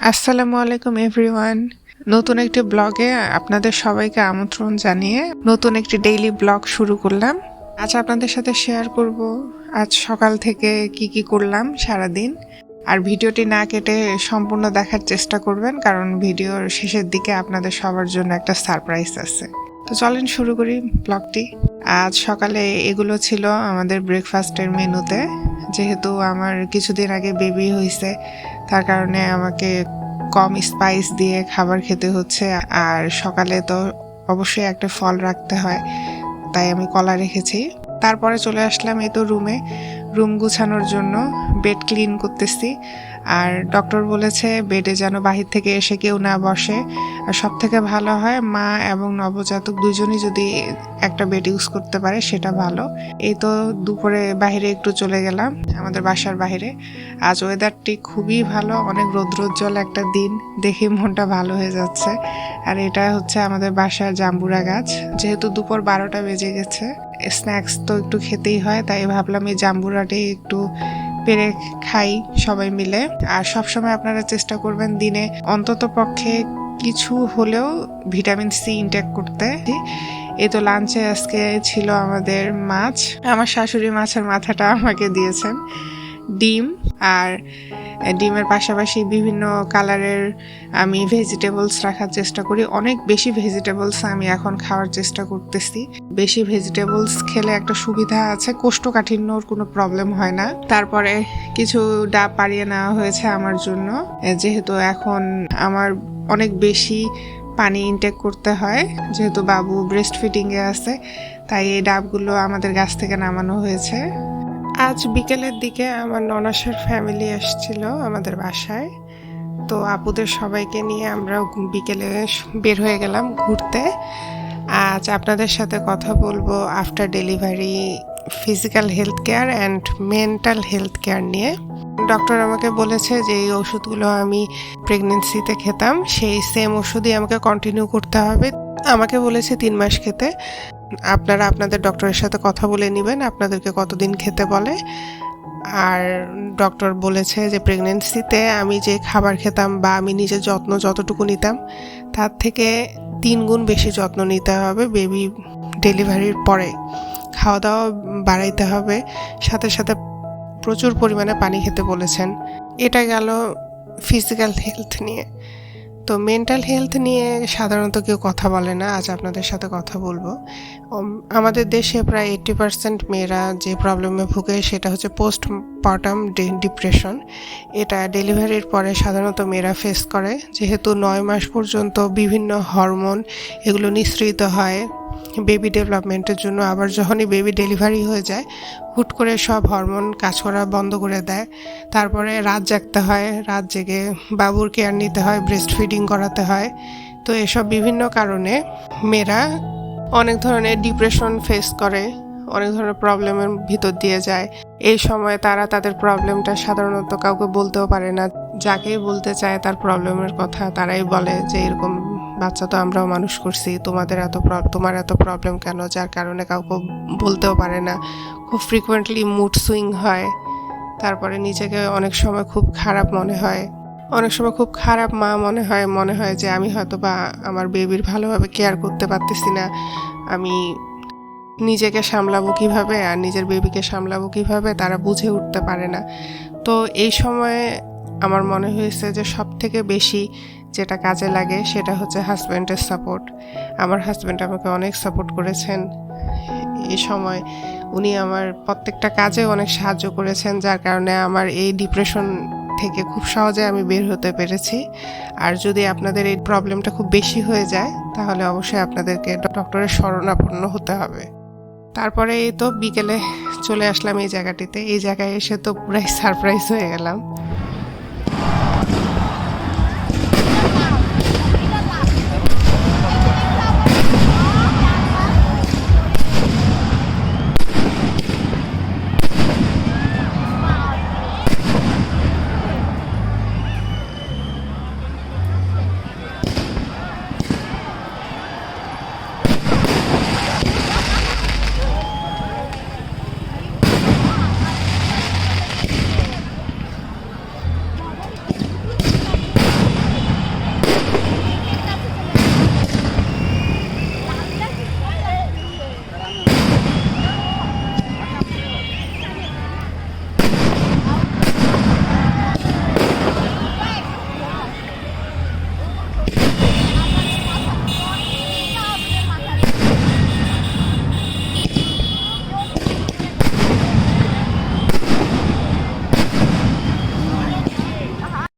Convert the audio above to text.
আসসালামু আলাইকুম, এভরিওয়ান। নতুন একটি ব্লগে আপনাদের সবাইকে আমন্ত্রণ জানিয়ে নতুন একটি ডেইলি ব্লগ শুরু করলাম। আজ আপনাদের সাথে শেয়ার করব। আজ সকাল থেকে কি কি করলাম সারাদিন। আর ভিডিওটি না কেটে সম্পূর্ণ দেখার চেষ্টা করবেন, কারণ ভিডিওর শেষের দিকে আপনাদের সবার জন্য একটা সারপ্রাইজ আছে। তো চলেন শুরু করি ব্লগটি আজ সকালে এগুলো ছিল আমাদের ব্রেকফাস্টের মেনুতে যেহেতু আমার কিছুদিন আগে বেবি হয়েছে তার কারণে আমাকে কম স্পাইস দিয়ে খাবার খেতে হচ্ছে। আর সকালে তো অবশ্যই একটা ফল রাখতে হয়, তাই আমি কলা রেখেছি। তারপরে চলে আসলাম এই তো রুমে রুম গুছানোর জন্য বেড ক্লিন করতেছি। আর ডক্টর বলেছে বেডে যেন বাহির থেকে এসে কেউ না বসে। আর সব থেকে ভালো হয় মা এবং নবজাতক দুজনই যদি একটা বেড ইউজ করতে পারে, সেটা ভালো। এই তো দুপুরে বাইরে একটু চলে গেলাম, আমাদের বাসার বাইরে আজ ওয়েদারটি খুবই ভালো, অনেক রৌদ্রোজ্জ্বল একটা দিন, দেখে মনটা ভালো হয়ে যাচ্ছে। আর এটা হচ্ছে আমাদের বাসার জাম্বুরা গাছ। যেহেতু দুপুর বারোটা বেজে গেছে স্ন্যাক্স তো একটু খেতেই হয়, তাই ভাবলাম এই জাম্বুরাটি একটু পেরে খাই সবাই মিলে। আর সবসময় আপনারা চেষ্টা করবেন দিনে অন্তত পক্ষে কিছু হলেও ভিটামিন সি ইনটেক করতে। এ তো লাঞ্চে আজকে ছিল আমাদের মাছ। আমার শাশুড়ি মাছের মাথাটা আমাকে দিয়েছেন। ডিম আর ডিমের পাশাপাশি বিভিন্ন কালারের আমি ভেজিটেবলস রাখার চেষ্টা করি। অনেক বেশি ভেজিটেবলস আমি এখন খাওয়ার চেষ্টা করতেছি। বেশি ভেজিটেবলস খেলে একটা সুবিধা আছে, কোষ্ঠকাঠিন্যর কোনো প্রবলেম হয় না। তারপরে কিছু ডাব পাড়িয়ে নেওয়া হয়েছে আমার জন্য। যেহেতু এখন আমার অনেক বেশি পানি ইনটেক করতে হয়, যেহেতু বাবু ব্রেস্ট ফিডিংয়ে আছে, তাই এই ডাবগুলো আমাদের গাছ থেকে নামানো হয়েছে। আজ বিকেলের দিকে আমার ননাসের ফ্যামিলি এসেছিল আমাদের বাসায়। তো আপুদের সবাইকে নিয়ে আমরা বিকেলে বের হয়ে গেলাম ঘুরতে। আজ আপনাদের সাথে কথা বলব after delivery physical health care and mental health care নিয়ে। ডক্টর আমাকে বলেছে যে, এই ওষুধগুলো আমি প্রেগনেন্সিতে খেতাম, সেই সেম ওষুধই আমাকে কন্টিনিউ করতে হবে। আমাকে বলেছে তিন মাস খেতে। আপনারা আপনাদের ডক্টরের সাথে কথা বলে নেবেন, আপনাদেরকে কতদিন খেতে বলে। আর ডক্টর বলেছে যে প্রেগনেন্সিতে আমি যে খাবার খেতাম বা আমি নিজের যত্ন যতটুকু নিতাম, তার থেকে তিন গুণ বেশি যত্ন নিতে হবে বেবি ডেলিভারির পরে। খাওয়া দাওয়া বাড়াইতে হবে, সাথে সাথে প্রচুর পরিমাণে পানি খেতে বলেছেন। এটা গেল ফিজিক্যাল হেলথ নিয়ে। তো মেন্টাল হেলথ নিয়ে সাধারণত কেউ কথা বলে না, আজ আপনাদের সাথে কথা বলব। আমাদের দেশে প্রায় এইট্টি পার্সেন্ট মেয়েরা যে প্রবলেমে ভুগে সেটা হচ্ছে পোস্ট পার্টাম ডিপ্রেশন এটা ডেলিভারির পরে সাধারণত মেয়েরা ফেস করে, যেহেতু নয় মাস পর্যন্ত বিভিন্ন হরমোন এগুলো নিঃসৃত হয়। বেবি ডেভেলপমেন্টের জন্য আবার যখনই বেবি ডেলিভারি হয়ে যায়, হুট করে সব হরমোন কাজ করা বন্ধ করে দেয়। তারপরে রাত জাগতে হয়, রাত জেগে বাবুর কেয়ার নিতে হয় ব্রেস্ট ফিডিং করাতে হয়। তো এসব বিভিন্ন কারণে মেয়েরা অনেক ধরনের ডিপ্রেশন ফেস করে, অনেক ধরনের প্রবলেমের ভিতর দিয়ে যায়। এই সময় তারা তাদের প্রবলেমটা সাধারণত কাউকে বলতেও পারে না। যাকেই বলতে চায় তার প্রবলেমের কথা, তারাই বলে যে এরকম বাচ্চা তো আমরাও মানুষ করছি। তোমাদের এত তোমার এত প্রবলেম কেন? যার কারণে কাউকে বলতেও পারে না। খুব ফ্রিকুয়েন্টলি মুড সুইং হয়। তারপরে নিজেকে অনেক সময় খুব খারাপ মনে হয়। অনেক সময় খুব খারাপ মা মনে হয় মনে হয় যে আমি হয়তো বা আমার বেবির ভালোভাবে কেয়ার করতে পারতেছি না। আমি নিজেকে সামলাবো কীভাবে আর নিজের বেবিকে সামলাবো কীভাবে তারা বুঝে উঠতে পারে না। তো এই সময়ে আমার মনে হয়েছে যে সব থেকে বেশি যেটা কাজে লাগে সেটা হচ্ছে হাজব্যান্ডের সাপোর্ট আমার হাজব্যান্ড আমাকে অনেক সাপোর্ট করেছেন। এই সময় উনি আমার প্রত্যেকটা কাজে অনেক সাহায্য করেছেন, যার কারণে আমার এই ডিপ্রেশন থেকে খুব সহজে আমি বের হতে পেরেছি। আর যদি আপনাদের এই প্রবলেমটা খুব বেশি হয়ে যায়, তাহলে অবশ্যই আপনাদেরকে ডক্টরের শরণাপন্ন হতে হবে। তারপরে এই তো বিকেলে চলে আসলাম এই জায়গাটিতে। এই জায়গায় এসে তো পুরাই সারপ্রাইজ হয়ে গেলাম।